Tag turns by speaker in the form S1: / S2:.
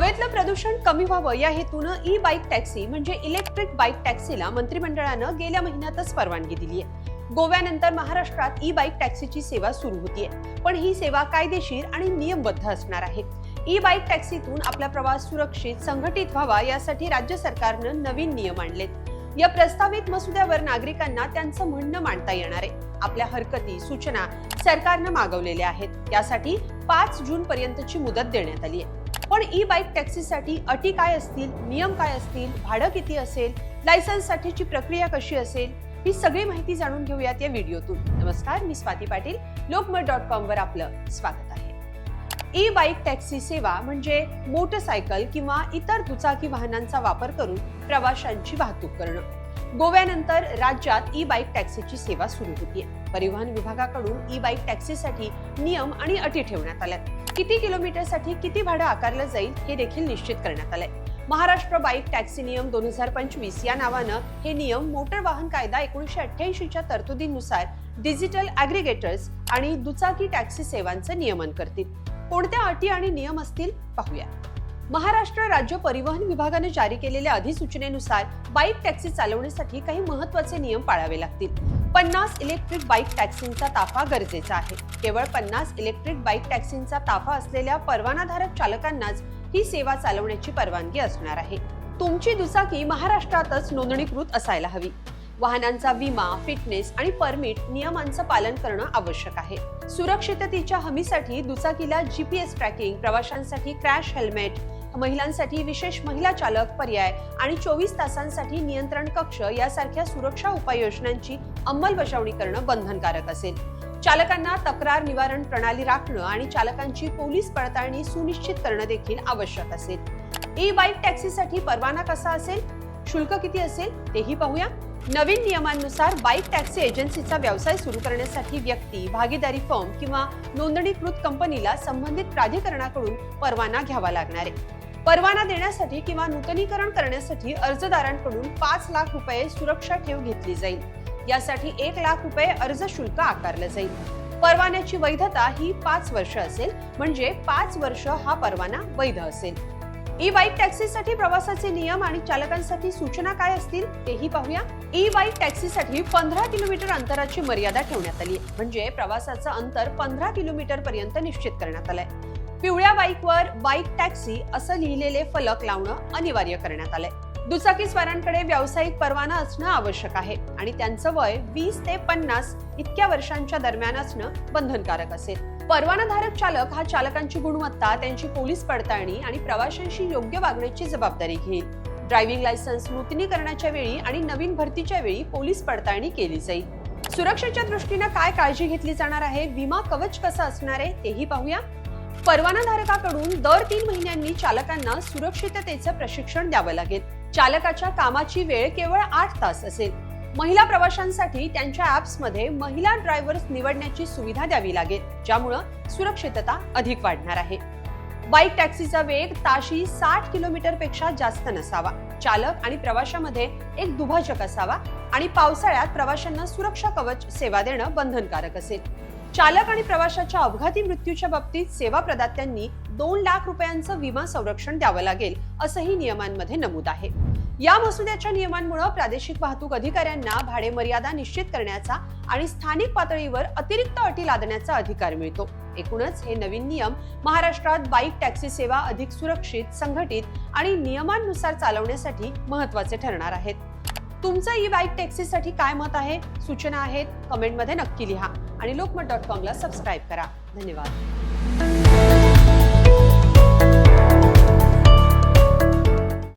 S1: हवेतलं प्रदूषण कमी व्हावं या हेतूनं ई बाईक टॅक्सी म्हणजे इलेक्ट्रिक बाईक टॅक्सीला मंत्रिमंडळानं गेल्या महिन्यातच परवानगी दिली आहे गोव्यानंतर महाराष्ट्रात ई बाईक टॅक्सीची सेवा सुरू होतीये. पण ही सेवा कायदेशीर आणि नियमबद्ध असणार आहे. ई बाईक टॅक्सीतून आपला प्रवास सुरक्षित संघटित व्हावा यासाठी राज्य सरकारनं नवीन नियम आणलेत. या प्रस्तावित मसुद्यावर नागरिकांना त्यांचं म्हणणं मांडता येणार आहे. आपल्या हरकती सूचना सरकारनं मागवलेल्या आहेत. यासाठी पाच जून पर्यंतची मुदत देण्यात आली आहे पण ई बाईक टॅक्सीसाठी अटी काय असतील नियम काय असतील भाडं किती असेल लायसन्ससाठीची प्रक्रिया कशी असेल ही सगळी माहिती जाणून घेऊयात या व्हिडिओतून. नमस्कार मी स्वाती पाटील. लोकमत डॉट कॉम वर आपलं स्वागत आहे. ई बाईक टॅक्सी सेवा म्हणजे मोटरसायकल किंवा इतर दुचाकी वाहनांचा वापर करून प्रवाशांची वाहतूक करणं. गोव्यानंतर राज्यात ई बाईक टॅक्सीची सेवा सुरू होतीये. परिवहन विभागाकडून ई बाईक टॅक्सीसाठी नियम आणि अटी ठेवण्यात आल्यात. किती किलोमीटरसाठी किती भाडं आकारलं जाईल हे देखील निश्चित करण्यात आलंय. महाराष्ट्र बाईक टॅक्सी नियम दोन हजार पंचवीस या नावानं हे नियम मोटर वाहन कायदा एकोणीशे अठ्ठ्याऐंशीच्या तरतुदीनुसार डिजिटल ॲग्रिगेटर्स आणि दुचाकी टॅक्सी सेवांचं नियमन करतील. कोणत्या अटी आणि नियम असतील पाहूया. महाराष्ट्र राज्य परिवहन विभागाने जारी केलेल्या अधिसूचनेनुसार बाईक टॅक्सी चालवण्यासाठी काही महत्त्वाचे नियम पाळावे लागतील. पन्नास इलेक्ट्रिक बाईक टॅक्सींचा ताफा गरजेचा आहे. केवळ पन्नास इलेक्ट्रिक बाईक टॅक्सींचा ताफा असलेल्या परवानाधारक चालकांनाच ही सेवा चालवण्याची परवानगी असणार आहे. तुमची दुचाकी महाराष्ट्रातच नोंदणीकृत असायला हवी. वाहनांचा विमा फिटनेस आणि परमिट नियमांचं पालन करणं आवश्यक आहे. सुरक्षिततेच्या हमीसाठी दुचाकीला जीपीएस ट्रॅकिंग प्रवाशांसाठी क्रॅश हेल्मेट महिलांसाठी विशेष महिला चालक पर्याय आणि चोवीस तासांसाठी नियंत्रण कक्ष यासारख्या सुरक्षा उपाययोजनांची अंमलबजावणी करणं बंधनकारक असेल. चालकांना तक्रार निवारण प्रणाली राखणं आणि चालकांची पोलीस पडताळणी सुनिश्चित करणं देखील आवश्यक असेल. ई बाईक टॅक्सीसाठी परवाना कसा असेल? शुल्क किती असेल तेही पाहूया. नवीन नियमांनुसार बाईक टॅक्सी एजन्सीचा व्यवसाय सुरू करण्यासाठी व्यक्ती भागीदारी फर्म किंवा नोंदणीकृत कंपनीला संबंधित प्राधिकरणाकडून परवाना घ्यावा लागणार आहे. परवाना देण्यासाठी किंवा नूतनीकरण करण्यासाठी अर्जदारांकडून पाच लाख रुपये सुरक्षा ठेव घेतली जाईल. यासाठी एक लाख रुपये अर्ज शुल्क आकारलं जाईल. परवान्याची वैधता ही पाच वर्ष असेल म्हणजे पाच वर्ष हा परवाना वैध असेल. ई बाईक टॅक्सीसाठी प्रवासाचे नियम आणि चालकांसाठी सूचना काय असतील तेही पाहूया. ई बाईक टॅक्सीसाठी पंधरा किलोमीटर अंतराची मर्यादा ठेवण्यात आली म्हणजे प्रवासाचं अंतर पंधरा किलोमीटर पर्यंत निश्चित करण्यात आलंय. पिवळ्या बाईकवर बाईक टॅक्सी असं लिहिलेले फलक लावणं अनिवार्य करण्यात आलंय. दुचाकी स्वारांकडे व्यावसायिक परवाना असणं आवश्यक आहे आणि त्यांचं वय वीस ते पन्नास इतक्या वर्षांच्या दरम्यान असणं बंधनकारक असेल. परवानाधारक चालक हा चालकांची गुणवत्ता त्यांची पोलीस पडताळणी आणि प्रवाशांशी योग्य वागण्याची जबाबदारी घेईल. ड्रायव्हिंग लायसन्स नूतनीकरणाच्या वेळी आणि नवीन भरतीच्या वेळी पोलीस पडताळणी केली जाईल. सुरक्षेच्या दृष्टीनं काय काळजी घेतली जाणार आहे? विमा कवच कसं असणार आहे? तेही पाहूया. परवानाधारकाकडून दर तीन महिन्यांनी चालकांना सुरक्षिततेचं प्रशिक्षण द्यावं लागेल. चालकाच्या कामाची वेळ केवळ आठ तास असेल. महिला प्रवाशांसाठी त्यांच्या ऍप्समध्ये महिला ड्रायव्हर्स निवडण्याची सुविधा द्यावी लागेल ज्यामुळं सुरक्षितता अधिक वाढणार आहे. बाईक टॅक्सीचा वेग ताशी साठ किलोमीटरपेक्षा जास्त नसावा. चालक आणि प्रवाशामध्ये एक दुभाजक असावा आणि पावसाळ्यात प्रवाशांना सुरक्षा कवच सेवा देणं बंधनकारक असेल. चालक आणि प्रवाशाच्या अपघाती मृत्यूच्या बाबतीत सेवा प्रदात्यांनी दोन लाख रुपयांचं विमा संरक्षण द्यावं लागेल असंही नियमांमध्ये नमूद आहे. या मसुद्याच्या नियमांमुळे प्रादेशिक वाहतूक अधिकाऱ्यांना भाडे मर्यादा निश्चित करण्याचा आणि स्थानिक पातळीवर अतिरिक्त अटी लादण्याचा अधिकार मिळतो. एकूणच हे नवीन नियम महाराष्ट्रात बाईक टॅक्सी सेवा अधिक सुरक्षित संघटित आणि नियमांनुसार चालवण्यासाठी महत्त्वाचे ठरणार आहेत. तुमचं ई बाईक टॅक्सीसाठी काय मत आहे? सूचना आहेत कमेंटमध्ये नक्की लिहा आणि लोकमत डॉट कॉमला सबस्क्राईब करा. धन्यवाद.